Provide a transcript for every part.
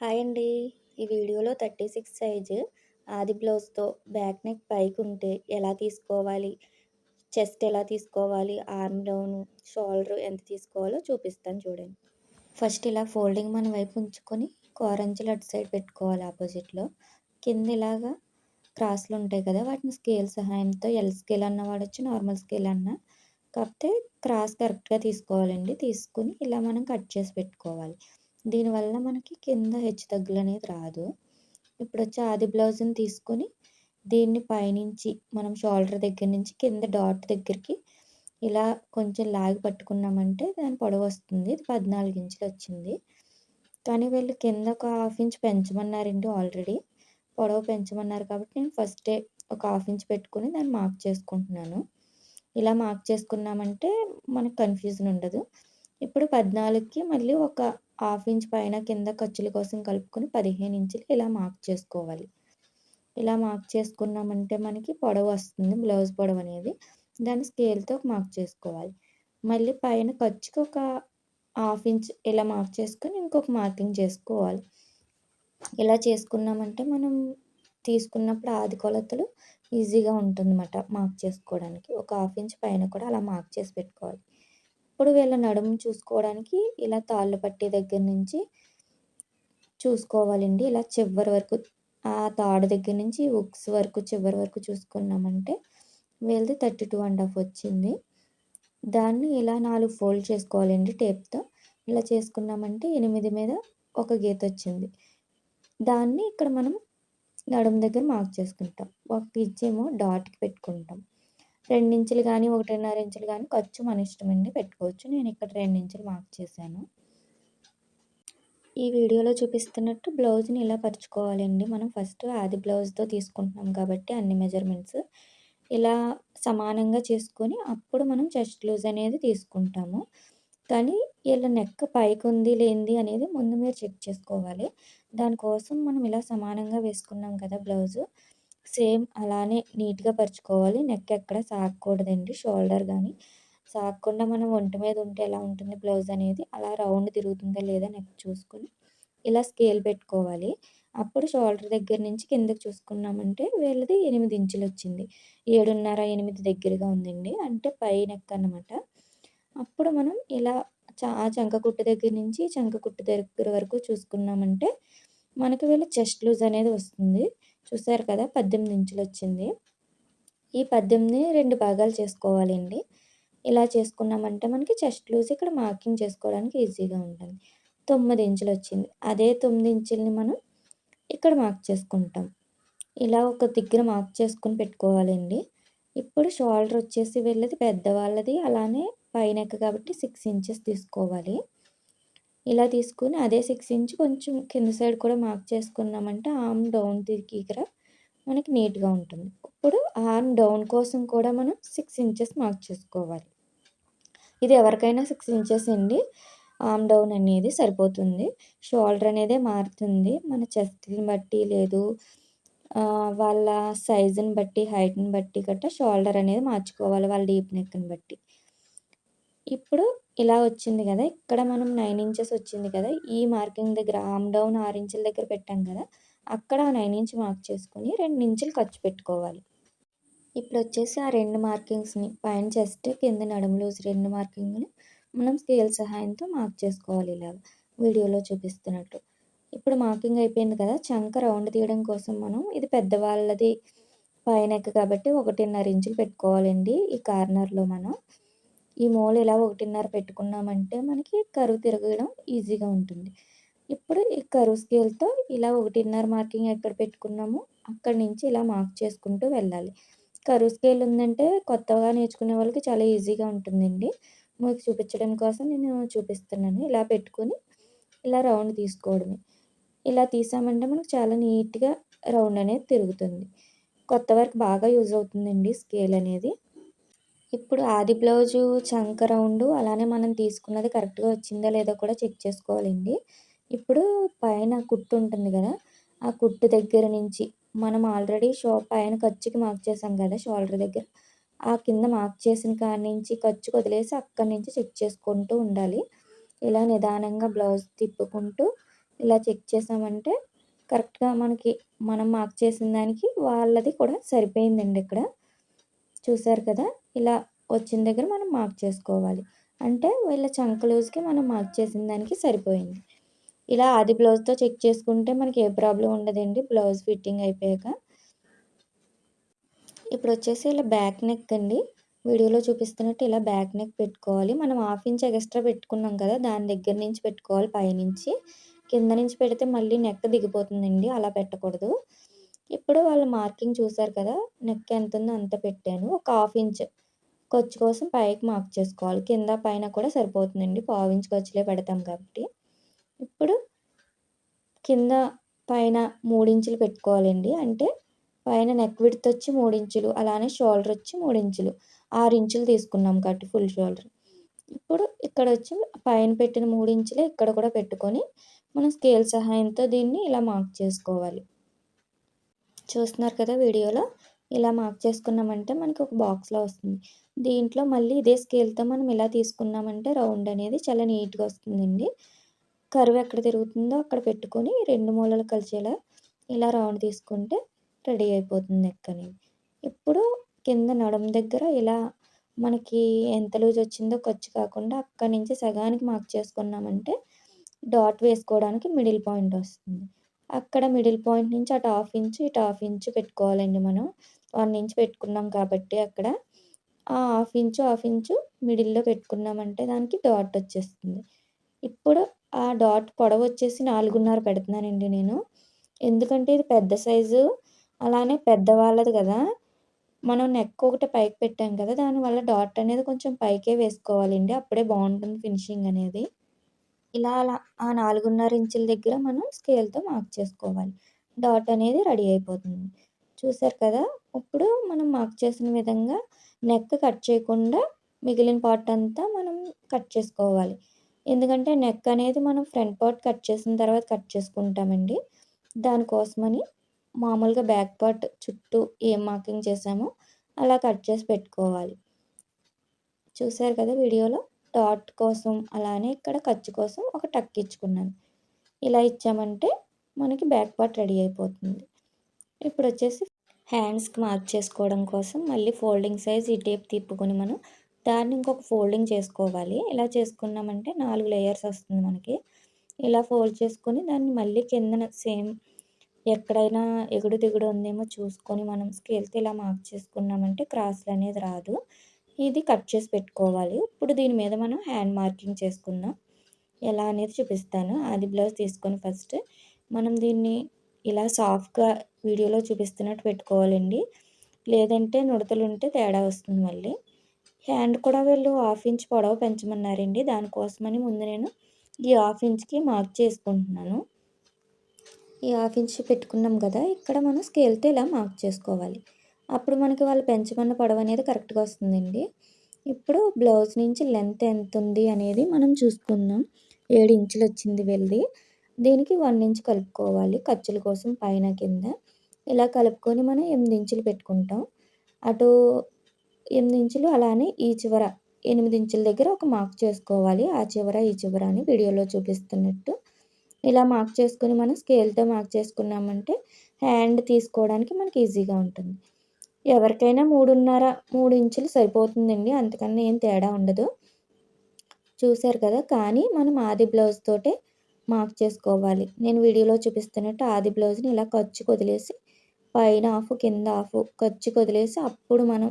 Hi అండి. ఈ వీడియోలో థర్టీ సిక్స్ సైజు ఆది బ్లౌజ్తో బ్యాక్ నెక్ పైకి ఉంటే ఎలా తీసుకోవాలి? చెస్ట్ ఎలా తీసుకోవాలి? ఆర్మ్ డౌన్ షోల్డర్ ఎంత తీసుకోవాలో చూపిస్తాను చూడండి. ఫస్ట్ ఇలా ఫోల్డింగ్ మన వైపు ఉంచుకొని కోరంజులు అటు సైడ్ పెట్టుకోవాలి ఆపోజిట్లో. కింద ఇలాగా క్రాస్లు ఉంటాయి కదా వాటిని స్కేల్ సహాయంతో ఎల్ స్కేల్ అన్న వాడచ్చు నార్మల్ స్కేల్ అన్న. కాకపోతే క్రాస్ కరెక్ట్గా తీసుకోవాలండి. తీసుకుని ఇలా మనం కట్ చేసి పెట్టుకోవాలి. దీనివల్ల మనకి కింద హెచ్చు తగ్గులు అనేది రాదు. ఇప్పుడు వచ్చి ఆది బ్లౌజ్ని తీసుకొని దీన్ని పైనుంచి మనం షోల్డర్ దగ్గర నుంచి కింద డాట్ దగ్గరికి ఇలా కొంచెం లాగి పట్టుకున్నామంటే దాని పొడవు వస్తుంది. ఇది పద్నాలుగు ఇంచులు వచ్చింది. కానీ వీళ్ళు కింద ఒక హాఫ్ ఇంచ్ పెంచమన్నారండి ఆల్రెడీ. పొడవు పెంచమన్నారు కాబట్టి నేను ఫస్టే ఒక హాఫ్ ఇంచ్ పెట్టుకుని దాన్ని మార్క్ చేసుకుంటున్నాను. ఇలా మార్క్ చేసుకున్నామంటే మనకు కన్ఫ్యూజన్ ఉండదు. ఇప్పుడు పద్నాలుగుకి మళ్ళీ ఒక హాఫ్ ఇంచ్ పైన కింద ఖర్చుల కోసం కలుపుకొని పదిహేను ఇంచులు ఇలా మార్క్ చేసుకోవాలి. ఇలా మార్క్ చేసుకున్నామంటే మనకి పొడవు వస్తుంది బ్లౌజ్ పొడవు అనేది. దాన్ని స్కేల్తో మార్క్ చేసుకోవాలి. మళ్ళీ పైన ఖర్చుకి ఒక హాఫ్ ఇంచ్ ఇలా మార్క్ చేసుకొని ఇంకొక మార్కింగ్ చేసుకోవాలి. ఇలా చేసుకున్నామంటే మనం తీసుకున్నప్పుడు ఆది కొలతలు ఈజీగా ఉంటుందన్నమాట మార్క్ చేసుకోవడానికి. ఒక హాఫ్ ఇంచ్ పైన కూడా అలా మార్క్ చేసి పెట్టుకోవాలి. ఇప్పుడు వీళ్ళ నడుము చూసుకోవడానికి ఇలా తాళ్ళు పట్టే దగ్గర నుంచి చూసుకోవాలండి. ఇలా చివరి వరకు ఆ తాడు దగ్గర నుంచి ఉక్స్ వరకు చివరి వరకు చూసుకున్నామంటే వీళ్ళది థర్టీ టూ అండ్ హాఫ్ వచ్చింది. దాన్ని ఇలా నాలుగు ఫోల్డ్ చేసుకోవాలండి టేప్తో. ఇలా చేసుకున్నామంటే ఎనిమిది మీద ఒక గీత వచ్చింది. దాన్ని ఇక్కడ మనం నడుము దగ్గర మార్క్ చేసుకుంటాం. ఒక ఇచ్చేమో డాట్కి పెట్టుకుంటాం. ఇంచులు కానీ ఒకటిన్నర ఇంచులు కానీ ఖర్చు మన ఇష్టం అండి పెట్టుకోవచ్చు. నేను ఇక్కడ ఇంచులు మార్క్ చేశాను. ఈ వీడియోలో చూపిస్తున్నట్టు బ్లౌజ్ని ఇలా పరుచుకోవాలండి. మనం ఫస్ట్ ఆది బ్లౌజ్తో తీసుకుంటున్నాం కాబట్టి అన్ని మెజర్మెంట్స్ ఇలా సమానంగా చేసుకొని అప్పుడు మనం చెస్ట్ లూజ్ అనేది తీసుకుంటాము. కానీ ఇలా నెక్ పైకి ఉంది లేనిది అనేది ముందు మీరు చెక్ చేసుకోవాలి. దానికోసం మనం ఇలా సమానంగా వేసుకున్నాం కదా బ్లౌజు సేమ్ అలానే నీట్గా పరుచుకోవాలి. నెక్ ఎక్కడ సాగకూడదండి షోల్డర్ కానీ సాగకుండా మనం ఒంటి మీద ఉంటే ఎలా ఉంటుంది బ్లౌజ్ అనేది అలా రౌండ్ తిరుగుతుందా లేదా నెక్ చూసుకొని ఇలా స్కేల్ పెట్టుకోవాలి. అప్పుడు షోల్డర్ దగ్గర నుంచి కిందకి చూసుకున్నామంటే వీళ్ళది ఎనిమిది ఇంచులు వచ్చింది. ఏడున్నర ఎనిమిది దగ్గరగా ఉందండి. అంటే పై నెక్ అనమాట అప్పుడు మనం ఇలా చా చంక కుట్టు దగ్గర నుంచి చంక కుట్టు దగ్గర వరకు చూసుకున్నామంటే మనకి వీళ్ళ చెస్ట్ లూజ్ అనేది వస్తుంది. చూసారు కదా పద్దెనిమిది ఇంచులు వచ్చింది. ఈ పద్దెనిమిది రెండు భాగాలు చేసుకోవాలండి. ఇలా చేసుకున్నామంటే మనకి చెస్ట్ లూజ్ ఇక్కడ మార్కింగ్ చేసుకోవడానికి ఈజీగా ఉంటుంది. తొమ్మిది ఇంచులు వచ్చింది. అదే తొమ్మిది ఇంచుల్ని మనం ఇక్కడ మార్క్ చేసుకుంటాం. ఇలా ఒక దగ్గర మార్క్ చేసుకుని పెట్టుకోవాలండి. ఇప్పుడు షోల్డర్ వచ్చేసి వెళ్ళేది పెద్దవాళ్ళది అలానే పైన కాబట్టి సిక్స్ ఇంచెస్ తీసుకోవాలి. ఇలా తీసుకుని అదే సిక్స్ ఇంచ్ కొంచెం కింద సైడ్ కూడా మార్క్ చేసుకున్నామంటే ఆర్మ్ డౌన్ దగ్గర మనకి నీట్గా ఉంటుంది. ఇప్పుడు ఆర్మ్ డౌన్ కోసం కూడా మనం సిక్స్ ఇంచెస్ మార్క్ చేసుకోవాలి. ఇది ఎవరికైనా సిక్స్ ఇంచెస్ అండి. ఆర్మ్ డౌన్ అనేది సరిపోతుంది. షోల్డర్ అనేది మారుతుంది. మన చెస్ట్ని బట్టి లేదు. వాళ్ళ సైజుని బట్టి హైట్ని బట్టి గట్రా షోల్డర్ అనేది మార్చుకోవాలి వాళ్ళ డీప్ నెక్ని బట్టి. ఇప్పుడు ఇలా వచ్చింది కదా ఇక్కడ మనం నైన్ ఇంచెస్ వచ్చింది కదా ఈ మార్కింగ్ దగ్గర ఆమ్ డౌన్ ఆరు ఇంచుల దగ్గర పెట్టాం కదా అక్కడ నైన్ ఇంచ్ మార్క్ చేసుకొని రెండు ఇంచులు ఖర్చు పెట్టుకోవాలి. ఇప్పుడు వచ్చేసి ఆ రెండు మార్కింగ్స్ని పైన చెస్ట్ కింద నడుము లూజ్ రెండు మార్కింగ్ని మనం స్కేల్ సహాయంతో మార్క్ చేసుకోవాలి ఇలా వీడియోలో చూపిస్తున్నట్టు. ఇప్పుడు మార్కింగ్ అయిపోయింది కదా చంక రౌండ్ తీయడం కోసం మనం ఇది పెద్దవాళ్ళది పైన కాబట్టి ఒకటిన్నర ఇంచులు పెట్టుకోవాలండి ఈ కార్నర్లో మనం. ఈ మూల ఇలా ఒకటిన్నర పెట్టుకున్నామంటే మనకి కరువు తిరగడం ఈజీగా ఉంటుంది. ఇప్పుడు ఈ కరువు స్కేల్తో ఇలా ఒకటిన్నర మార్కింగ్ ఎక్కడ పెట్టుకున్నామో అక్కడి నుంచి ఇలా మార్క్ చేసుకుంటూ వెళ్ళాలి. కరువు స్కేల్ ఉందంటే కొత్తగా నేర్చుకునే వాళ్ళకి చాలా ఈజీగా ఉంటుందండి. మీకు చూపించడం కోసం నేను చూపిస్తున్నాను. ఇలా పెట్టుకొని ఇలా రౌండ్ తీసుకోవడమే. ఇలా తీసామంటే మనకు చాలా నీట్గా రౌండ్ అనేది తిరుగుతుంది. కొత్త వరకు బాగా యూజ్ అవుతుందండి స్కేల్ అనేది. ఇప్పుడు ఆది బ్లౌజు చంక రౌండ్ అలానే మనం తీసుకున్నది కరెక్ట్గా వచ్చిందా లేదో కూడా చెక్ చేసుకోవాలండి. ఇప్పుడు పైన కుట్టు ఉంటుంది కదా ఆ కుట్టు దగ్గర నుంచి మనం ఆల్రెడీ షో పైన ఖర్చుకి మార్క్ చేసాం కదా షోల్డర్ దగ్గర. ఆ కింద మార్క్ చేసిన కాడి నుంచి ఖర్చు వదిలేసి అక్కడి నుంచి చెక్ చేసుకుంటూ ఉండాలి. ఇలా నిదానంగా బ్లౌజ్ తిప్పుకుంటూ ఇలా చెక్ చేసామంటే కరెక్ట్గా మనకి మనం మార్క్ చేసిన దానికి వాళ్ళది కూడా సరిపోయిందండి ఇక్కడ. చూసారు కదా? ఇలా వచ్చిన దగ్గర మనం మార్క్ చేసుకోవాలి. అంటే వీళ్ళ చంక లూజ్కి మనం మార్క్ చేసిన దానికి సరిపోయింది. ఇలా ఆది బ్లౌజ్తో చెక్ చేసుకుంటే మనకి ఏ ప్రాబ్లం ఉండదండి. బ్లౌజ్ ఫిట్టింగ్ అయిపోయాక. ఇప్పుడు వచ్చేసి ఇలా బ్యాక్ నెక్ అండి. వీడియోలో చూపిస్తున్నట్టు ఇలా బ్యాక్ నెక్ పెట్టుకోవాలి. మనం హాఫ్ ఇంచ్ ఎక్స్ట్రా పెట్టుకున్నాం కదా దాని దగ్గర నుంచి పెట్టుకోవాలి పైనుంచి. కింద నుంచి పెడితే మళ్ళీ నెక్ దిగిపోతుందండి. అలా పెట్టకూడదు. ఇప్పుడు వాళ్ళు మార్కింగ్ చూసారు కదా నెక్ ఎంత ఉందో అంత పెట్టాను. ఒక హాఫ్ ఇంచ్ ఖర్చు కోసం పైకి మార్క్ చేసుకోవాలి. కింద పైన కూడా సరిపోతుందండి. పావు ఇంచ్ ఖర్చులే పెడతాం కాబట్టి. ఇప్పుడు కింద పైన మూడించులు పెట్టుకోవాలండి. అంటే పైన నెక్ విడ్త్ వచ్చి మూడించులు అలానే షోల్డర్ వచ్చి మూడించులు ఆరు ఇంచులు తీసుకున్నాం కాబట్టి ఫుల్ షోల్డర్. ఇప్పుడు ఇక్కడ వచ్చి పైన పెట్టిన మూడు ఇంచులే ఇక్కడ కూడా పెట్టుకొని మనం స్కేల్ సహాయంతో దీన్ని ఇలా మార్క్ చేసుకోవాలి. చూస్తున్నారు కదా వీడియోలో. ఇలా మార్క్ చేసుకున్నామంటే మనకి ఒక బాక్స్లో వస్తుంది. దీంట్లో మళ్ళీ ఇదే స్కేల్తో మనం ఇలా తీసుకున్నామంటే రౌండ్ అనేది చాలా నీట్గా వస్తుందండి. కరువు ఎక్కడ తిరుగుతుందో అక్కడ పెట్టుకొని రెండు మూలలు కలిసేలా ఇలా రౌండ్ తీసుకుంటే రెడీ అయిపోతుంది ఎక్కని. ఇప్పుడు కింద నడమ దగ్గర ఇలా మనకి ఎంత లూజ్ వచ్చిందో ఖర్చు కాకుండా అక్కడి నుంచి సగానికి మార్క్ చేసుకున్నామంటే డాట్ వేసుకోవడానికి మిడిల్ పాయింట్ వస్తుంది. అక్కడ మిడిల్ పాయింట్ నుంచి అటు హాఫ్ ఇంచ్ ఇటు హాఫ్ ఇంచ్ పెట్టుకోవాలండి మనం. వన్ ఇంచ్ పెట్టుకున్నాం కాబట్టి అక్కడ ఆ హాఫ్ ఇంచు హాఫ్ ఇంచు మిడిల్లో పెట్టుకున్నామంటే దానికి డాట్ వచ్చేస్తుంది. ఇప్పుడు ఆ డాట్ పొడవు వచ్చేసి నాలుగున్నర పెడుతున్నానండి నేను. ఎందుకంటే ఇది పెద్ద సైజు అలానే పెద్దవాళ్ళది కదా. మనం నెక్ ఒకటి పైకి పెట్టాం కదా దానివల్ల డాట్ అనేది కొంచెం పైకే వేసుకోవాలండి. అప్పుడే బాగుంటుంది ఫినిషింగ్ అనేది. ఇలా అలా ఆ నాలుగున్నర ఇంచుల దగ్గర మనం స్కేల్తో మార్క్ చేసుకోవాలి. డాట్ అనేది రెడీ అయిపోతుంది. చూసారు కదా? ఇప్పుడు మనం మార్క్ చేసిన విధంగా నెక్ కట్ చేయకుండా మిగిలిన పార్ట్ అంతా మనం కట్ చేసుకోవాలి. ఎందుకంటే నెక్ అనేది మనం ఫ్రంట్ పార్ట్ కట్ చేసిన తర్వాత కట్ చేసుకుంటామండి. దానికోసమని మామూలుగా బ్యాక్ పార్ట్ చుట్టూ ఏం మార్కింగ్ చేసామో అలా కట్ చేసి పెట్టుకోవాలి. చూసారు కదా వీడియోలో? డాట్ కోసం అలానే ఇక్కడ ఖర్చు కోసం ఒక టక్ ఇచ్చుకున్నాను. ఇలా ఇచ్చామంటే మనకి బ్యాక్ పార్ట్ రెడీ అయిపోతుంది. ఇప్పుడు వచ్చేసి హ్యాండ్స్కి మార్క్ చేసుకోవడం కోసం మళ్ళీ ఫోల్డింగ్ సైజ్ ఈ టేప్ తిప్పుకొని మనం దాన్ని ఇంకొక ఫోల్డింగ్ చేసుకోవాలి. ఇలా చేసుకున్నామంటే నాలుగు లేయర్స్ వస్తుంది మనకి. ఇలా ఫోల్డ్ చేసుకొని దాన్ని మళ్ళీ కిందన సేమ్ ఎక్కడైనా ఎగుడు దిగుడు ఉందేమో చూసుకొని మనం స్కేల్తో ఇలా మార్క్ చేసుకున్నామంటే క్రాస్లు అనేది రాదు. ఇది కట్ చేసి పెట్టుకోవాలి. ఇప్పుడు దీని మీద మనం హ్యాండ్ మార్కింగ్ చేసుకుందాం. ఎలా అనేది చూపిస్తాను. అది బ్లౌజ్ తీసుకొని ఫస్ట్ మనం దీన్ని ఇలా సాఫ్ట్గా వీడియోలో చూపిస్తున్నట్టు పెట్టుకోవాలండి. లేదంటే నుడతలు ఉంటే తేడా వస్తుంది మళ్ళీ. హ్యాండ్ కూడా వీళ్ళు హాఫ్ ఇంచ్ పొడవు పెంచమన్నారండి. దానికోసమని ముందు నేను ఈ హాఫ్ ఇంచ్కి మార్క్ చేసుకుంటున్నాను. ఈ హాఫ్ ఇంచ్ పెట్టుకున్నాం కదా ఇక్కడ మనం స్కేల్తో ఇలా మార్క్ చేసుకోవాలి. అప్పుడు మనకి వాళ్ళు పెంచమన్న పొడవు అనేది కరెక్ట్గా వస్తుందండి. ఇప్పుడు బ్లౌజ్ నుంచి లెంత్ ఎంత ఉంది అనేది మనం చూసుకుందాం. ఏడు ఇంచులు వచ్చింది వెళ్ళి. దీనికి వన్ ఇంచ్ కలుపుకోవాలి. ఖర్చుల కోసం పైన కింద. ఇలా కలుపుకొని మనం ఎనిమిది ఇంచులు పెట్టుకుంటాం. అటు ఎనిమిది ఇంచులు అలానే ఈ చివర ఎనిమిది ఇంచుల దగ్గర ఒక మార్క్ చేసుకోవాలి. ఆ చివర ఈ చివర అని వీడియోలో చూపిస్తున్నట్టు. ఇలా మార్క్ చేసుకుని మనం స్కేల్తో మార్క్ చేసుకున్నామంటే హ్యాండ్ తీసుకోవడానికి మనకి ఈజీగా ఉంటుంది. ఎవరికైనా మూడున్నర మూడు ఇంచులు సరిపోతుందండి. అంతకన్నా ఏం తేడా ఉండదు. చూశారు కదా? కానీ మనం ఆది బ్లౌజ్ తోటే మార్క్ చేసుకోవాలి. నేను వీడియోలో చూపిస్తున్నట్టు ఆది బ్లౌజ్ని ఇలా ఖర్చు వదిలేసి పైన ఆఫ్ కింద ఆఫ్ ఖర్చు వదిలేసి అప్పుడు మనం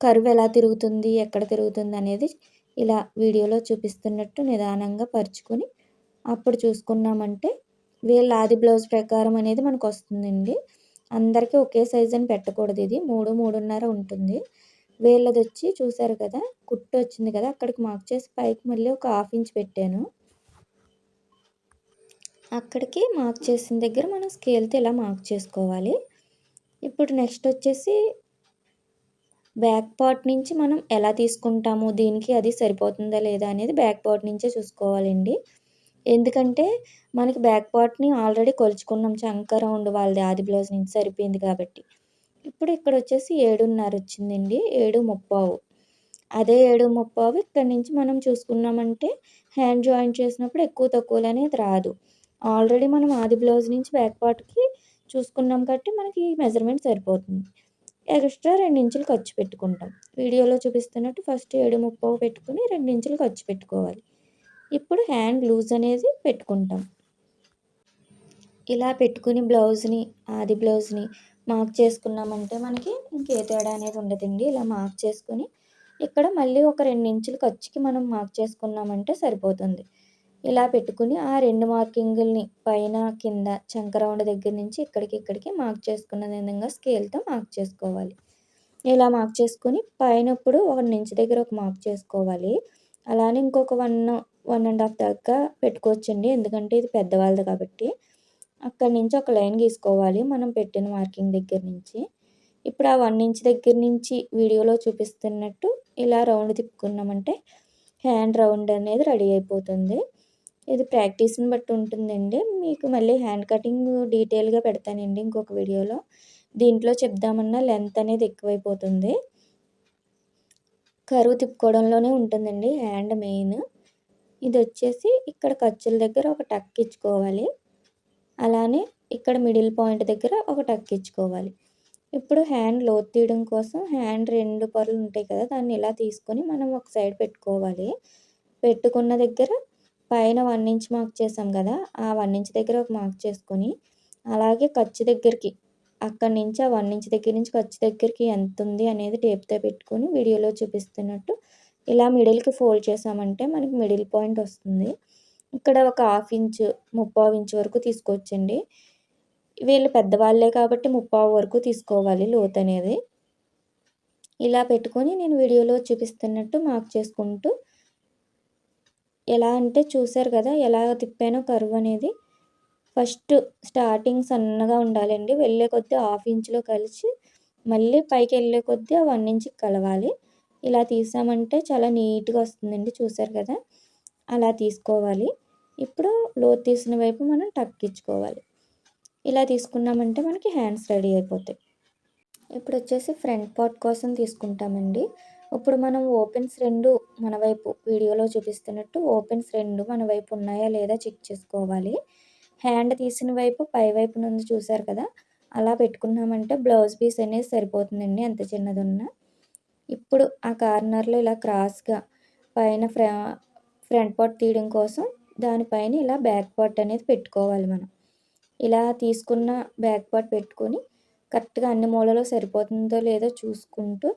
కరువు ఎలా తిరుగుతుంది ఎక్కడ తిరుగుతుంది అనేది ఇలా వీడియోలో చూపిస్తున్నట్టు నిదానంగా పరుచుకొని అప్పుడు చూసుకున్నామంటే వీళ్ళ ఆది బ్లౌజ్ ప్రకారం అనేది మనకు వస్తుందండి. అందరికీ ఒకే సైజ్ అని పెట్టకూడదు ఇది. మూడు మూడున్నర ఉంటుంది. వీళ్ళది వచ్చి చూసారు కదా కుట్టు వచ్చింది కదా అక్కడికి మార్క్ చేసి పైకి మళ్ళీ ఒక హాఫ్ ఇంచ్ పెట్టాను. అక్కడికి మార్క్ చేసిన దగ్గర మనం స్కేల్తో ఇలా మార్క్ చేసుకోవాలి? ఇప్పుడు నెక్స్ట్ వచ్చేసి బ్యాక్ పార్ట్ నుంచి మనం ఎలా తీసుకుంటాము? దీనికి అది సరిపోతుందా లేదా అనేది బ్యాక్ పార్ట్ నుంచే చూసుకోవాలండి. ఎందుకంటే మనకి బ్యాక్ పార్ట్ని ఆల్రెడీ కొలుచుకున్నాం. చంక రౌండ్ వాళ్ళది ఆది బ్లౌజ్ నుంచి సరిపోయింది కాబట్టి. ఇప్పుడు ఇక్కడ వచ్చేసి ఏడున్నర వచ్చిందండి. ఏడు ముప్పావు. అదే ఏడు ముప్పావు ఇక్కడ నుంచి మనం చూసుకున్నామంటే హ్యాండ్ జాయింట్ చేసినప్పుడు ఎక్కువ తక్కువలు అనేది రాదు. ఆల్రెడీ మనం ఆది బ్లౌజ్ నుంచి బ్యాక్ పార్ట్కి చూసుకున్నాం కాబట్టి మనకి ఈ మెజర్మెంట్ సరిపోతుంది. ఎక్స్ట్రా రెండు ఇంచులు ఖర్చు పెట్టుకుంటాం. వీడియోలో చూపిస్తున్నట్టు ఫస్ట్ ఏడు ముప్పావు పెట్టుకుని రెండు ఇంచులు ఖర్చు పెట్టుకోవాలి. ఇప్పుడు హ్యాండ్ లూజ్ అనేది పెట్టుకుంటాం. ఇలా పెట్టుకుని బ్లౌజ్ని ఆది బ్లౌజ్ని మార్క్ చేసుకున్నామంటే మనకి ఇంకే తేడా అనేది ఉండదండి. ఇలా మార్క్ చేసుకుని ఇక్కడ మళ్ళీ ఒక రెండు ఇంచులు ఖర్చుకి మనం మార్క్ చేసుకున్నామంటే సరిపోతుంది. ఇలా పెట్టుకుని ఆ రెండు మార్కింగుల్ని పైన కింద చంకరౌండ్ దగ్గర నుంచి ఇక్కడికి ఇక్కడికి మార్క్ చేసుకున్న విధంగా స్కేల్తో మార్క్ చేసుకోవాలి. ఇలా మార్క్ చేసుకుని పైన ఇప్పుడు ఒక ఇంచు దగ్గర ఒక మార్క్ చేసుకోవాలి. అలానే ఇంకొక వన్ వన్ అండ్ హాఫ్ దాకా పెట్టుకోవచ్చండి. ఎందుకంటే ఇది పెద్దవాళ్ళది కాబట్టి. అక్కడి నుంచి ఒక లైన్ గీసుకోవాలి మనం పెట్టిన మార్కింగ్ దగ్గర నుంచి. ఇప్పుడు ఆ వన్ ఇంచ్ దగ్గర నుంచి వీడియోలో చూపిస్తున్నట్టు ఇలా రౌండ్ తిప్పుకున్నామంటే హ్యాండ్ రౌండ్ అనేది రెడీ అయిపోతుంది. ఇది ప్రాక్టీస్ని బట్టి ఉంటుందండి. మీకు మళ్ళీ హ్యాండ్ కటింగ్ డీటెయిల్గా పెడతానండి ఇంకొక వీడియోలో. దీంట్లో చెప్దామన్నా లెంత్ అనేది ఎక్కువైపోతుంది. కరువు తిప్పుకోవడంలోనే ఉంటుందండి హ్యాండ్ మెయిన్. ఇది వచ్చేసి ఇక్కడ ఖర్చుల దగ్గర ఒక టక్ ఇచ్చుకోవాలి. అలానే ఇక్కడ మిడిల్ పాయింట్ దగ్గర ఒక టక్ ఇచ్చుకోవాలి. ఇప్పుడు హ్యాండ్ లోతు తీయడం కోసం హ్యాండ్ రెండు పొరలు ఉంటాయి కదా దాన్ని ఇలా తీసుకొని మనం ఒక సైడ్ పెట్టుకోవాలి. పెట్టుకున్న దగ్గర పైన వన్ ఇంచ్ మార్క్ చేసాం కదా ఆ వన్ ఇంచ్ దగ్గర ఒక మార్క్ చేసుకొని అలాగే ఖర్చు దగ్గరికి అక్కడి నుంచి ఆ వన్ ఇంచ్ దగ్గర నుంచి ఖర్చు దగ్గరికి ఎంత ఉంది అనేది టేప్తో పెట్టుకొని వీడియోలో చూపిస్తున్నట్టు ఇలా మిడిల్కి ఫోల్డ్ చేసామంటే మనకి మిడిల్ పాయింట్ వస్తుంది. ఇక్కడ ఒక హాఫ్ ఇంచ్ ముప్పావు ఇంచ్ వరకు తీసుకోవచ్చండి. వీళ్ళు పెద్దవాళ్ళే కాబట్టి ముప్పావు వరకు తీసుకోవాలి లోత్ అనేది. ఇలా పెట్టుకొని నేను వీడియోలో చూపిస్తున్నట్టు మార్క్ చేసుకుంటూ ఎలా అంటే చూసారు కదా ఎలా తిప్పానో కరువు అనేది ఫస్ట్ స్టార్టింగ్ సన్నగా ఉండాలండి. వెళ్ళే కొద్దీ హాఫ్ ఇంచ్లో కలిసి మళ్ళీ పైకి వెళ్ళే కొద్దీ ఆ వన్ ఇంచ్కి కలవాలి. ఇలా తీసామంటే చాలా నీట్గా వస్తుందండి చూసారు కదా? అలా తీసుకోవాలి. ఇప్పుడు లోతు తీసిన వైపు మనం టక్కించుకోవాలి. ఇలా తీసుకున్నామంటే మనకి హ్యాండ్స్ రెడీ అయిపోతాయి. ఇప్పుడు వచ్చేసి ఫ్రంట్ పార్ట్ కోసం తీసుకుంటామండి. ఇప్పుడు మనం ఓపెన్స్ రెండు మన వైపు వీడియోలో చూపిస్తున్నట్టు ఓపెన్స్ రెండు మన వైపు ఉన్నాయా లేదా చెక్ చేసుకోవాలి. హ్యాండ్ తీసిన వైపు పై వైపు నుండి చూసారు కదా? అలా పెట్టుకున్నామంటే బ్లౌజ్ పీస్ అనేది సరిపోతుందండి ఎంత చిన్నది ఉన్నా. ఇప్పుడు ఆ కార్నర్లో ఇలా క్రాస్గా పైన ఫ్రే ఫ్రంట్ పార్ట్ తీయడం కోసం దానిపైన ఇలా బ్యాక్ పార్ట్ అనేది పెట్టుకోవాలి మనం. ఇలా తీసుకున్న బ్యాక్ పార్ట్ పెట్టుకొని కరెక్ట్గా అన్ని మూలలో సరిపోతుందో లేదో చూసుకుంటూ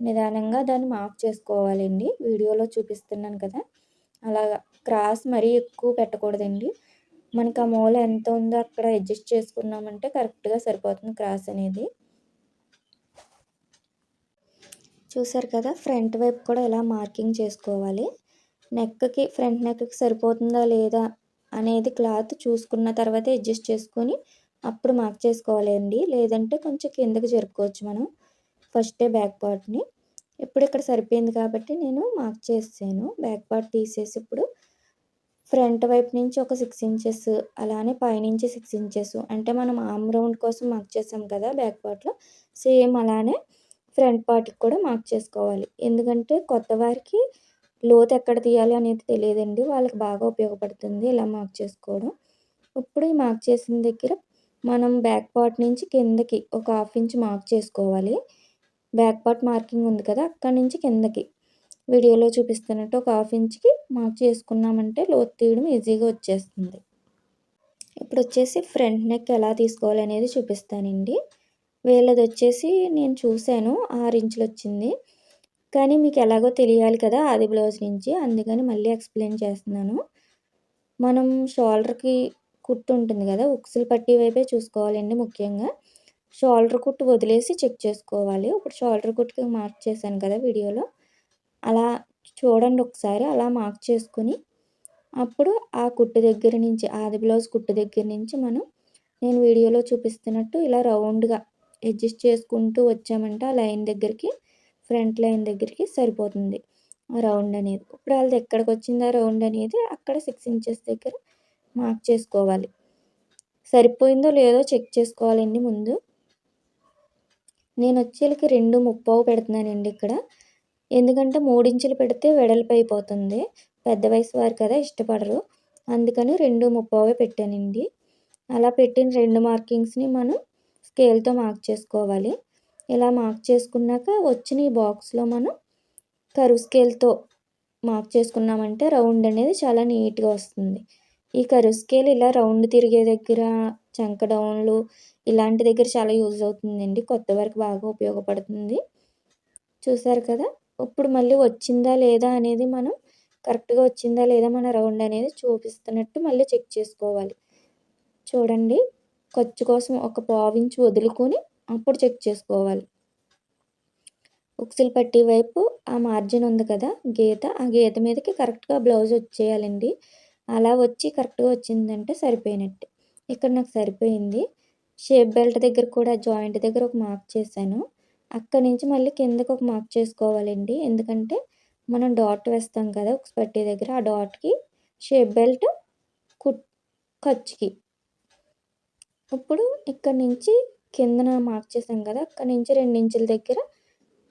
నిదానంగా దాన్ని మార్క్ చేసుకోవాలండి. వీడియోలో చూపిస్తున్నాను కదా. అలాగా క్రాస్ మరీ ఎక్కువ పెట్టకూడదండి. మనకు ఆ మూల ఎంత ఉందో అక్కడ అడ్జస్ట్ చేసుకున్నామంటే కరెక్ట్గా సరిపోతుంది క్రాస్ అనేది. చూసారు కదా ఫ్రంట్ వైపు కూడా ఇలా మార్కింగ్ చేసుకోవాలి? నెక్కి ఫ్రంట్ నెక్కి సరిపోతుందా లేదా అనేది క్లాత్ చూసుకున్న తర్వాత అడ్జస్ట్ చేసుకొని అప్పుడు మార్క్ చేసుకోవాలండి లేదంటే కొంచెం కిందకి జరుపుకోవచ్చు మనం. ఫస్టే బ్యాక్ పార్ట్ని. ఇప్పుడు ఇక్కడ సరిపోయింది కాబట్టి నేను మార్క్ చేసాను బ్యాక్ పార్ట్ తీసేసి ఇప్పుడు ఫ్రంట్ వైపు నుంచి ఒక సిక్స్ ఇంచెస్ అలానే పైనుంచి సిక్స్ ఇంచెస్. అంటే మనం ఆమ్ రౌండ్ కోసం మార్క్ చేసాం కదా బ్యాక్ పార్ట్లో. సేమ్ అలానే ఫ్రంట్ పార్ట్కి కూడా మార్క్ చేసుకోవాలి. ఎందుకంటే కొత్త వారికి లోతు ఎక్కడ తీయాలి అనేది తెలియదండి. వాళ్ళకి బాగా ఉపయోగపడుతుంది ఇలా మార్క్ చేసుకోవడం. ఇప్పుడు ఈ మార్క్ చేసిన దగ్గర మనం బ్యాక్ పార్ట్ నుంచి కిందకి ఒక హాఫ్ ఇంచ్ మార్క్ చేసుకోవాలి. బ్యాక్ పార్ట్ మార్కింగ్ ఉంది కదా అక్కడి నుంచి కిందకి. వీడియోలో చూపిస్తున్నట్టు ఒక హాఫ్ ఇంచ్కి మార్క్ చేసుకున్నామంటే లోతు తీయడం ఈజీగా వచ్చేస్తుంది. ఇప్పుడు వచ్చేసి ఫ్రంట్ నెక్ ఎలా తీసుకోవాలి అనేది చూపిస్తానండి. వీళ్ళది వచ్చేసి నేను చూశాను ఆరు ఇంచులు వచ్చింది కానీ మీకు ఎలాగో తెలియాలి కదా ఆది బ్లౌజ్ నుంచి. అందుకని మళ్ళీ ఎక్స్ప్లెయిన్ చేస్తున్నాను. మనం షోల్డర్కి కుట్టు ఉంటుంది కదా ఉక్సులు పట్టి వైపే చూసుకోవాలండి ముఖ్యంగా. షోల్డర్ కుట్టు వదిలేసి చెక్ చేసుకోవాలి. ఇప్పుడు షోల్డర్ కుట్టుకి మార్క్ చేశాను కదా వీడియోలో. అలా చూడండి ఒకసారి అలా మార్క్ చేసుకుని. అప్పుడు ఆ కుట్టు దగ్గర నుంచి ఆది బ్లౌజ్ కుట్టు దగ్గర నుంచి మనం నేను వీడియోలో చూపిస్తున్నట్టు ఇలా రౌండ్గా అడ్జస్ట్ చేసుకుంటూ వచ్చామంటే ఆ లైన్ దగ్గరికి ఫ్రంట్ లైన్ దగ్గరికి సరిపోతుంది. రౌండ్ అనేది. ఇప్పుడు వాళ్ళది ఎక్కడికి వచ్చిందా రౌండ్ అనేది అక్కడ సిక్స్ ఇంచెస్ దగ్గర మార్క్ చేసుకోవాలి. సరిపోయిందో లేదో చెక్ చేసుకోవాలండి ముందు. నేను వచ్చేలకి రెండు ముప్పావు పెడుతున్నానండి ఇక్కడ. ఎందుకంటే మూడించులు పెడితే వెడల్పు అయిపోతుంది. పెద్ద వయసు వారు కదా ఇష్టపడరు. అందుకని రెండు ముప్పావే పెట్టానండి. అలా పెట్టిన రెండు మార్కింగ్స్ని మనం స్కేల్తో మార్క్ చేసుకోవాలి. ఇలా మార్క్ చేసుకున్నాక వచ్చిన ఈ బాక్స్లో మనం కరువు స్కేల్తో మార్క్ చేసుకున్నామంటే రౌండ్ అనేది చాలా నీట్గా వస్తుంది. ఈ కరువు స్కేల్ ఇలా రౌండ్ తిరిగే దగ్గర చంక డౌన్లు ఇలాంటి దగ్గర చాలా యూజ్ అవుతుందండి. కొత్త వరకు బాగా ఉపయోగపడుతుంది. చూసారు కదా? ఇప్పుడు మళ్ళీ వచ్చిందా లేదా అనేది మనం కరెక్ట్గా వచ్చిందా లేదా మన రౌండ్ అనేది చూపిస్తున్నట్టు మళ్ళీ చెక్ చేసుకోవాలి. చూడండి. ఖర్చు కోసం ఒక పావించి వదులుకొని అప్పుడు చెక్ చేసుకోవాలి. ఉక్సులు పట్టి వైపు ఆ మార్జిన్ ఉంది కదా గీత ఆ గీత మీదకి కరెక్ట్గా బ్లౌజ్ వచ్చేయాలండి. అలా వచ్చి కరెక్ట్గా వచ్చిందంటే సరిపోయినట్టు. ఇక్కడ నాకు సరిపోయింది. షేప్ బెల్ట్ దగ్గర కూడా జాయింట్ దగ్గర ఒక మార్క్ చేశాను. అక్కడి నుంచి మళ్ళీ కిందకు ఒక మార్క్ చేసుకోవాలండి. ఎందుకంటే మనం డాట్ వేస్తాం కదా ఒక పట్టీ దగ్గర ఆ డాట్కి షేప్ బెల్ట్ కుట్ ఖర్చుకి. ఇప్పుడు ఇక్కడ నుంచి కిందన మార్క్ చేసాం కదా అక్కడ నుంచి రెండు ఇంచుల దగ్గర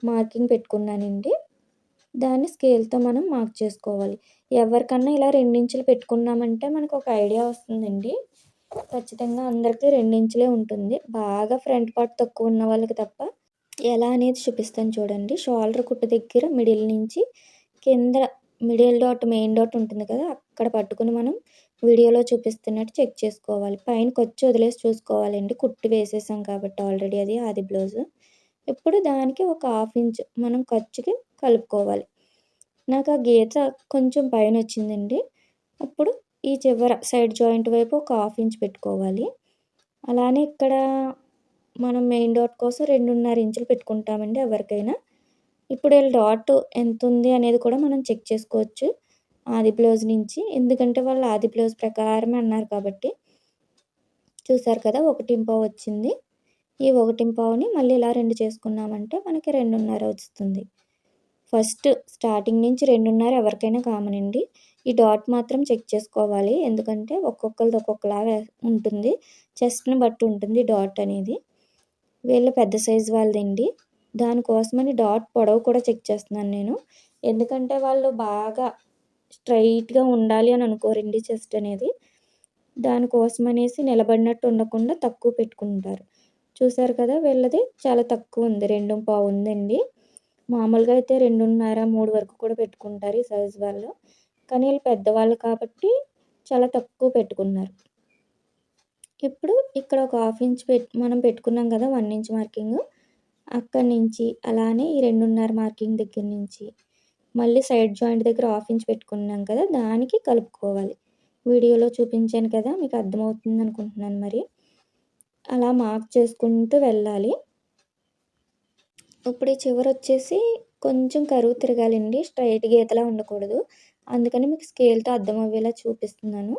మార్కింగ్ పెట్టుకున్నానండి. దాన్ని స్కేల్తో మనం మార్క్ చేసుకోవాలి. ఎవరికన్నా ఇలా రెండించులు పెట్టుకున్నామంటే మనకు ఒక ఐడియా వస్తుందండి. ఖచ్చితంగా అందరికీ రెండించులే ఉంటుంది. బాగా ఫ్రంట్ పార్ట్ తక్కువ ఉన్న వాళ్ళకి తప్ప ఎలా అనేది చూపిస్తాను చూడండి. షోల్డర్ కుట్టు దగ్గర మిడిల్ నుంచి కింద మిడిల్ డాట్ మెయిన్ డాట్ ఉంటుంది కదా అక్కడ పట్టుకుని మనం వీడియోలో చూపిస్తున్నట్టు చెక్ చేసుకోవాలి. పైన కొచ్చి వదిలేసి చూసుకోవాలండి. కుట్టు వేసేసాం కాబట్టి ఆల్రెడీ అది ఆది బ్లౌజ్. ఇప్పుడు దానికి ఒక హాఫ్ ఇంచ్ మనం ఖర్చుకి కలుపుకోవాలి. నాకు ఆ గీత కొంచెం పైన వచ్చిందండి అప్పుడు ఈ చివర సైడ్ జాయింట్ వైపు ఒక హాఫ్ ఇంచ్ పెట్టుకోవాలి. అలానే ఇక్కడ మనం మెయిన్ డాట్ కోసం రెండున్నర ఇంచులు పెట్టుకుంటామండి ఎవరికైనా. ఇప్పుడు వీళ్ళ డాట్ ఎంత ఉంది అనేది కూడా మనం చెక్ చేసుకోవచ్చు. ఆది బ్లౌజ్ నుంచి. ఎందుకంటే వాళ్ళు ఆది బ్లౌజ్ ప్రకారమే అన్నారు కాబట్టి చూసారు కదా ఒకటింపావు వచ్చింది. ఈ ఒకటింపావుని మళ్ళీ ఇలా రెండు చేసుకున్నామంటే మనకి రెండున్నర వస్తుంది. ఫస్ట్ స్టార్టింగ్ నుంచి రెండున్నర ఎవరికైనా కామన్ అండి. ఈ డాట్ మాత్రం చెక్ చేసుకోవాలి. ఎందుకంటే ఒక్కొక్కరిది ఒక్కొక్కలాగా ఉంటుంది. చెస్ట్ని బట్టి ఉంటుంది డాట్ అనేది. వీళ్ళ పెద్ద సైజు వాళ్ళదండి. దానికోసమని డాట్ పొడవు కూడా చెక్ చేస్తున్నాను నేను. ఎందుకంటే వాళ్ళు బాగా స్ట్రైట్గా ఉండాలి అని అనుకోరండి చెస్ట్ అనేది. దానికోసం అనేసి నిలబడినట్టు ఉండకుండా తక్కువ పెట్టుకుంటారు. చూసారు కదా వీళ్ళది చాలా తక్కువ ఉంది రెండు పావు ఉందండి. మామూలుగా అయితే రెండున్నర మూడు వరకు కూడా పెట్టుకుంటారు ఈ సైజు వాళ్ళు. కానీ వీళ్ళు పెద్దవాళ్ళు కాబట్టి చాలా తక్కువ పెట్టుకున్నారు. ఇప్పుడు ఇక్కడ ఒక హాఫ్ ఇంచ్ పెట్ మనం పెట్టుకున్నాం కదా వన్ ఇంచ్ మార్కింగ్. అక్కడి నుంచి అలానే ఈ రెండున్నర మార్కింగ్ దగ్గర నుంచి మళ్ళీ సైడ్ జాయింట్ దగ్గర హాఫ్ ఇంచ్ పెట్టుకున్నాం కదా దానికి కలుపుకోవాలి. వీడియోలో చూపించాను కదా మీకు అర్థమవుతుంది అనుకుంటున్నాను మరి. అలా మార్క్ చేసుకుంటూ వెళ్ళాలి. ఇప్పుడు ఈ చివరి వచ్చేసి కొంచెం కరువు తిరగాలండి స్ట్రైట్ గీతలా ఉండకూడదు. అందుకని మీకు స్కేల్తో అర్థమయ్యేలా చూపిస్తున్నాను.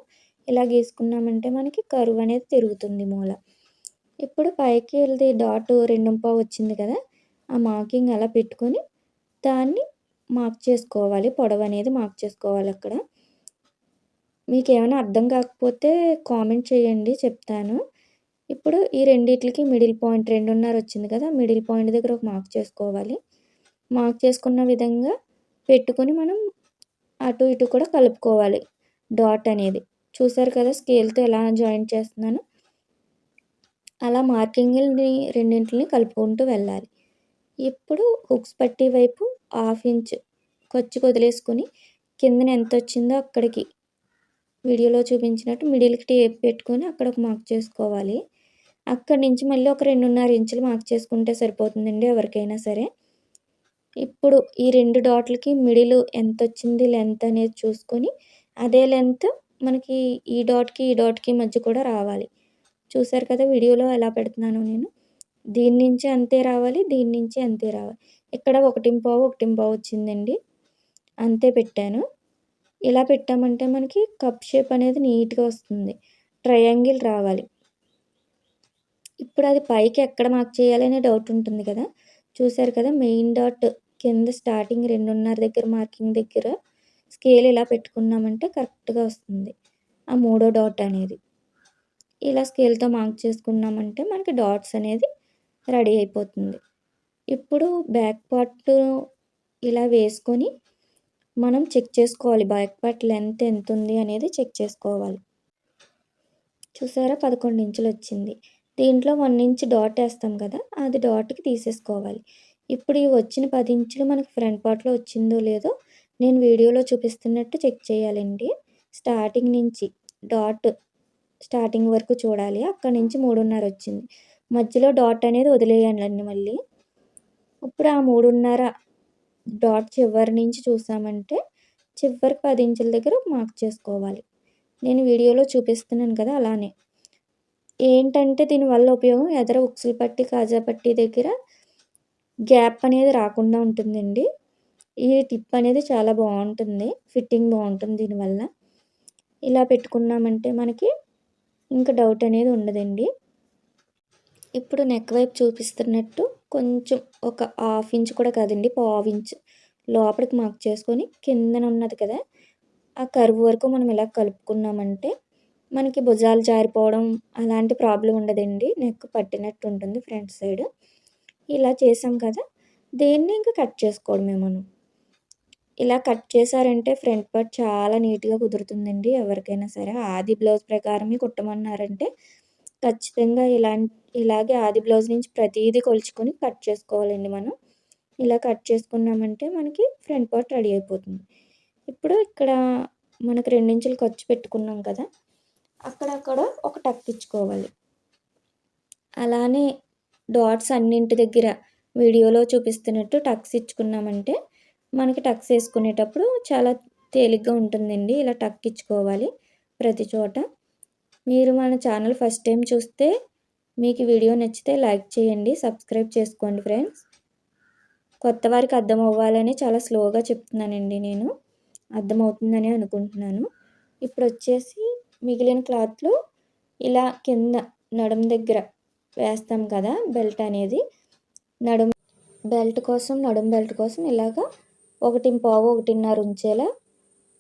ఇలా గీసుకున్నామంటే మనకి కరువు అనేది తిరుగుతుంది మూల. ఇప్పుడు పైకి వెళ్ళి డాట్ రెండు పావు వచ్చింది కదా ఆ మార్కింగ్ అలా పెట్టుకొని దాన్ని మార్క్ చేసుకోవాలి. పొడవు అనేది మార్క్ చేసుకోవాలి అక్కడ. మీకు ఏమైనా అర్థం కాకపోతే కామెంట్ చేయండి చెప్తాను. ఇప్పుడు ఈ రెండిట్లకి మిడిల్ పాయింట్ రెండున్నర వచ్చింది కదా మిడిల్ పాయింట్ దగ్గర ఒక మార్క్ చేసుకోవాలి. మార్క్ చేసుకున్న విధంగా పెట్టుకొని మనం అటు ఇటు కూడా కలుపుకోవాలి. డాట్ అనేది. చూసారు కదా స్కేల్తో ఎలా జాయింట్ చేస్తున్నాను? అలా మార్కింగ్ని రెండింటిని కలుపుకుంటూ వెళ్ళాలి. ఇప్పుడు హుక్స్ పట్టి వైపు హాఫ్ ఇంచ్ కొచ్చి వదిలేసుకొని కిందన ఎంత వచ్చిందో అక్కడికి వీడియోలో చూపించినట్టు మిడిల్కి టేప్ పెట్టుకొని అక్కడ ఒక మార్క్ చేసుకోవాలి. అక్కడి నుంచి మళ్ళీ ఒక రెండున్నర ఇంచులు మార్క్ చేసుకుంటే సరిపోతుందండి ఎవరికైనా సరే. ఇప్పుడు ఈ రెండు డాట్లకి మిడిల్ ఎంత వచ్చింది లెంత్ అనేది చూసుకొని అదే లెంత్ మనకి ఈ డాట్కి ఈ డాట్కి మధ్య కూడా రావాలి. చూసారు కదా వీడియోలో ఎలా పెడుతున్నాను నేను. దీని నుంచి అంతే రావాలి దీని నుంచి అంతే రావాలి. ఇక్కడ ఒకటి పావు ఒకటి పావు వచ్చిందండి. అంతే పెట్టాను. ఇలా పెట్టామంటే మనకి కప్ షేప్ అనేది నీట్గా వస్తుంది. ట్రయాంగిల్ రావాలి. ఇప్పుడు అది పైకి ఎక్కడ మార్క్ చేయాలనే డౌట్ ఉంటుంది కదా. చూసారు కదా మెయిన్ డాట్ కింద స్టార్టింగ్ రెండున్నర దగ్గర మార్కింగ్ దగ్గర స్కేల్ ఇలా పెట్టుకున్నామంటే కరెక్ట్గా వస్తుంది. ఆ మూడో డాట్ అనేది. ఇలా స్కేల్తో మార్క్ చేసుకున్నామంటే మనకి డాట్స్ అనేది రెడీ అయిపోతుంది. ఇప్పుడు బ్యాక్ పార్ట్ ఇలా వేసుకొని మనం చెక్ చేసుకోవాలి. బ్యాక్ పార్ట్ లెంత్ ఎంత ఉంది అనేది చెక్ చేసుకోవాలి. చూసారా? పదకొండు ఇంచులు వచ్చింది. దీంట్లో వన్ ఇంచ్ డాట్ వేస్తాం కదా? అది డాట్కి తీసేసుకోవాలి. ఇప్పుడు ఈ వచ్చిన పది ఇంచులు మనకు ఫ్రంట్ పార్ట్లో వచ్చిందో లేదో నేను వీడియోలో చూపిస్తున్నట్టు చెక్ చేయాలండి. స్టార్టింగ్ నుంచి డాట్ స్టార్టింగ్ వరకు చూడాలి. అక్కడ నుంచి మూడున్నర వచ్చింది. మధ్యలో డాట్ అనేది వదిలేయాలండి మళ్ళీ. ఇప్పుడు ఆ మూడున్నర డాట్ చివరి నుంచి చూసామంటే చివరి పది ఇంచుల దగ్గర మార్క్ చేసుకోవాలి. నేను వీడియోలో చూపిస్తున్నాను కదా అలానే. ఏంటంటే దీనివల్ల ఉపయోగం? ఎదర ఉక్సులు పట్టి కాజా పట్టి దగ్గర గ్యాప్ అనేది రాకుండా ఉంటుందండి. ఈ టిప్ అనేది చాలా బాగుంటుంది. ఫిట్టింగ్ బాగుంటుంది దీనివల్ల. ఇలా పెట్టుకున్నామంటే మనకి ఇంకా డౌట్ అనేది ఉండదండి. ఇప్పుడు నెక్ వైపు చూపిస్తున్నట్టు కొంచెం ఒక హాఫ్ ఇంచ్ కూడా కాదండి పావు ఇంచ్ లోపలికి మార్క్ చేసుకొని కిందన ఉన్నది కదా ఆ కరువు వరకు మనం ఇలా కలుపుకున్నామంటే మనకి భుజాలు జారిపోవడం అలాంటి ప్రాబ్లం ఉండదండి. నెక్ పట్టినట్టు ఉంటుంది ఫ్రంట్ సైడ్ ఇలా చేసాం కదా దేన్ని ఇంకా కట్ చేసుకోవడమే మనం. ఇలా కట్ చేశారంటే ఫ్రంట్ పార్ట్ చాలా నీట్గా కుదురుతుందండి. ఎవరికైనా సరే ఆది బ్లౌజ్ ప్రకారమే కుట్టమన్నారంటే ఖచ్చితంగా ఇలా ఇలాగే ఆది బ్లౌజ్ నుంచి ప్రతిదీ కొలుచుకొని కట్ చేసుకోవాలండి మనం. ఇలా కట్ చేసుకున్నామంటే మనకి ఫ్రంట్ పార్ట్ రెడీ అయిపోతుంది. ఇప్పుడు ఇక్కడ మనకు రెండించులు ఖర్చు పెట్టుకున్నాం కదా అక్కడక్కడ ఒక టక్ ఇచ్చుకోవాలి. అలానే డాట్స్ అన్నింటి దగ్గర వీడియోలో చూపిస్తున్నట్టు టక్స్ ఇచ్చుకున్నామంటే మనకి టక్స్ వేసుకునేటప్పుడు చాలా తేలిగ్గా ఉంటుందండి. ఇలా టక్ ఇచ్చుకోవాలి ప్రతి చోట. మీరు మన ఛానల్ ఫస్ట్ టైం చూస్తే మీకు వీడియో నచ్చితే లైక్ చేయండి సబ్స్క్రైబ్ చేసుకోండి ఫ్రెండ్స్. కొత్త వారికి అర్థం అవ్వాలని చాలా స్లోగా చెప్తున్నానండి నేను. అర్థమవుతుందని అనుకుంటున్నాను. ఇప్పుడు వచ్చేసి మిగిలిన క్లాత్లో ఇలా కింద నడుము దగ్గర వేస్తాం కదా బెల్ట్ అనేది. నడుము బెల్ట్ కోసం నడుం బెల్ట్ కోసం ఇలాగా ఒకటి పావు ఒకటిన్నర ఉంచేలా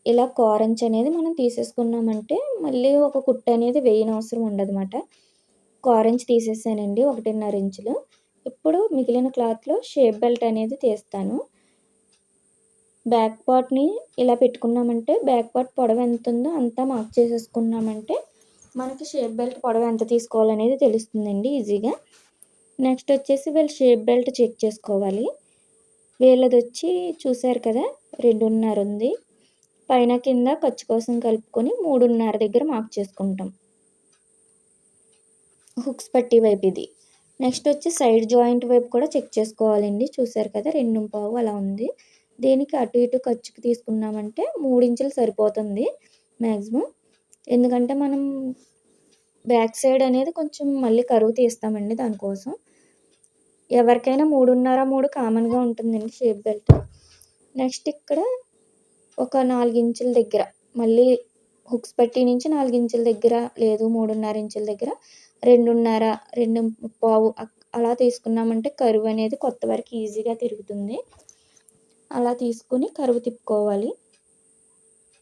ఇలా కోరంచ్ అనేది మనం తీసేసుకున్నామంటే మళ్ళీ ఒక కుట్ట అనేది వేయనవసరం ఉండదన్నమాట. కోరంచ్ తీసేసానండి ఒకటిన్నర ఇంచులు. ఇప్పుడు మిగిలిన క్లాత్లో షేప్ బెల్ట్ అనేది తీస్తాను. బ్యాక్ పార్ట్ని ఇలా పెట్టుకున్నామంటే బ్యాక్ పార్ట్ పొడవు ఎంత ఉందో అంతా మార్క్ చేసేసుకున్నామంటే మనకి షేప్ బెల్ట్ పొడవు ఎంత తీసుకోవాలనేది తెలుస్తుందండి ఈజీగా. నెక్స్ట్ వచ్చేసి వీళ్ళు షేప్ బెల్ట్ చెక్ చేసుకోవాలి. వీళ్ళది వచ్చి చూసారు కదా రెండున్నర ఉంది. పైన కింద ఖర్చు కోసం కలుపుకొని మూడున్నర దగ్గర మార్క్ చేసుకుంటాం. హుక్స్ పట్టి వైపు ఇది. నెక్స్ట్ వచ్చి సైడ్ జాయింట్ వైపు కూడా చెక్ చేసుకోవాలండి. చూసారు కదా రెండు పావు అలా ఉంది. దీనికి అటు ఇటు ఖర్చుకు తీసుకున్నామంటే మూడించులు సరిపోతుంది మ్యాక్సిమం ఎందుకంటే మనం బ్యాక్ సైడ్ అనేది కొంచెం మళ్ళీ కరువు తీస్తామండి దానికోసం. ఎవరికైనా మూడున్నర మూడు కామన్గా ఉంటుందండి షేప్ బెల్ట్ నెక్స్ట్ ఇక్కడ ఒక నాలుగించుల దగ్గర. మళ్ళీ హుక్స్ పట్టి నుంచి నాలుగించుల దగ్గర లేదు మూడున్నర ఇంచుల దగ్గర. రెండున్నర రెండు పావు అలా తీసుకున్నామంటే కరువు అనేది కొత్త వరకు ఈజీగా తిరుగుతుంది. అలా తీసుకుని కరువు తిప్పుకోవాలి.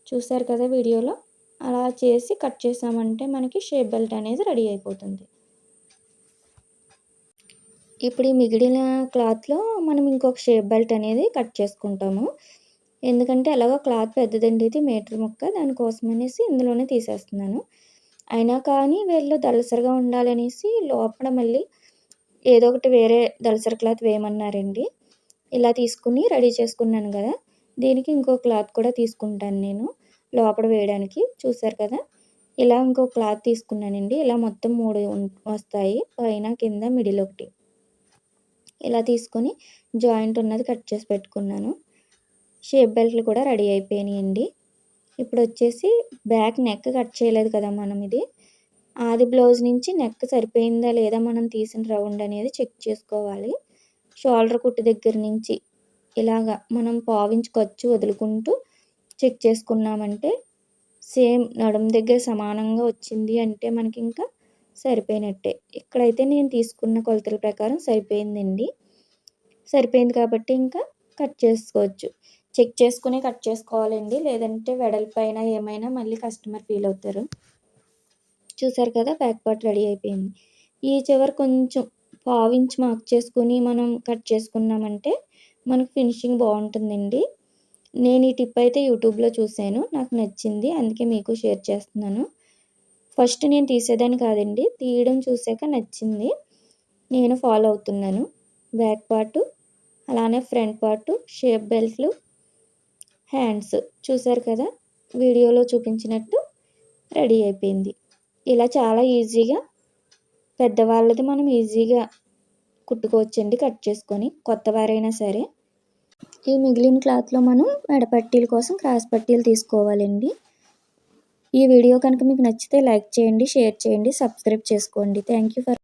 చూసారు కదా వీడియోలో? అలా చేసి కట్ చేసామంటే మనకి షేప్ బెల్ట్ అనేది రెడీ అయిపోతుంది. ఇప్పుడు ఈ మిగిలిన క్లాత్లో మనం ఇంకొక షేప్ బెల్ట్ అనేది కట్ చేసుకుంటాము. ఎందుకంటే ఎలాగో క్లాత్ పెద్దదండి ఇది మీటర్ ముక్క. దానికోసం అనేసి ఇందులోనే తీసేస్తున్నాను. అయినా కానీ వీళ్ళు దళసరిగా ఉండాలనేసి లోపల మళ్ళీ ఏదో ఒకటి వేరే దళసరి క్లాత్ వేయమన్నారండి. ఇలా తీసుకుని రెడీ చేసుకున్నాను కదా. దీనికి ఇంకో క్లాత్ కూడా తీసుకుంటాను నేను లోపల వేయడానికి. చూసారు కదా? ఇలా ఇంకో క్లాత్ తీసుకున్నానండి. ఇలా మొత్తం మూడు వస్తాయి. పైన కింద మిడిల్ ఒకటి. ఇలా తీసుకొని జాయింట్ ఉన్నది కట్ చేసి పెట్టుకున్నాను. షేప్ బెల్ట్లు కూడా రెడీ అయిపోయినాయండి. ఇప్పుడు వచ్చేసి బ్యాక్ నెక్ కట్ చేయలేదు కదా మనం ఇది. ఆది బ్లౌజ్ నుంచి నెక్ సరిపోయిందా లేదా మనం తీసిన రౌండ్ అనేది చెక్ చేసుకోవాలి. షోల్డర్ కుట్టు దగ్గర నుంచి ఇలాగా మనం పావించి ఖర్చు వదులుకుంటూ చెక్ చేసుకున్నామంటే సేమ్ నడుం దగ్గర సమానంగా వచ్చింది అంటే మనకి ఇంకా సరిపోయినట్టే. ఇక్కడైతే నేను తీసుకున్న కొలతల ప్రకారం సరిపోయిందండి. సరిపోయింది కాబట్టి ఇంకా కట్ చేసుకోవచ్చు. చెక్ చేసుకుని కట్ చేసుకోవాలండి. లేదంటే వెడల్పైన ఏమైనా మళ్ళీ కస్టమర్ ఫీల్ అవుతారు. చూసారు కదా బ్యాక్ పార్ట్ రెడీ అయిపోయింది. ఈ చివరి కొంచెం పావించి మార్క్ చేసుకుని మనం కట్ చేసుకున్నామంటే మనకు ఫినిషింగ్ బాగుంటుందండి. నేను ఈ టిప్ అయితే యూట్యూబ్లో చూశాను. నాకు నచ్చింది. అందుకే మీకు షేర్ చేస్తున్నాను. ఫస్ట్ నేను తీసేదాన్ని కాదండి. తీయడం చూసాక నచ్చింది. నేను ఫాలో అవుతున్నాను. బ్యాక్ పార్టు అలానే ఫ్రంట్ పార్టు షేప్ బెల్ట్లు హ్యాండ్స్ చూసారు కదా? వీడియోలో చూపించినట్టు రెడీ అయిపోయింది. ఇలా చాలా ఈజీగా పెద్దవాళ్ళది మనం ఈజీగా కుట్టుకోవచ్చండి కట్ చేసుకొని కొత్త వారైనా సరే. ఈ మిగిలిన క్లాత్లో మనం మెడపట్టీల కోసం క్రాస్ పట్టీలు తీసుకోవాలండి. ఈ వీడియో కనుక మీకు నచ్చితే లైక్ చేయండి షేర్ చేయండి సబ్స్క్రైబ్ చేసుకోండి. Thank you for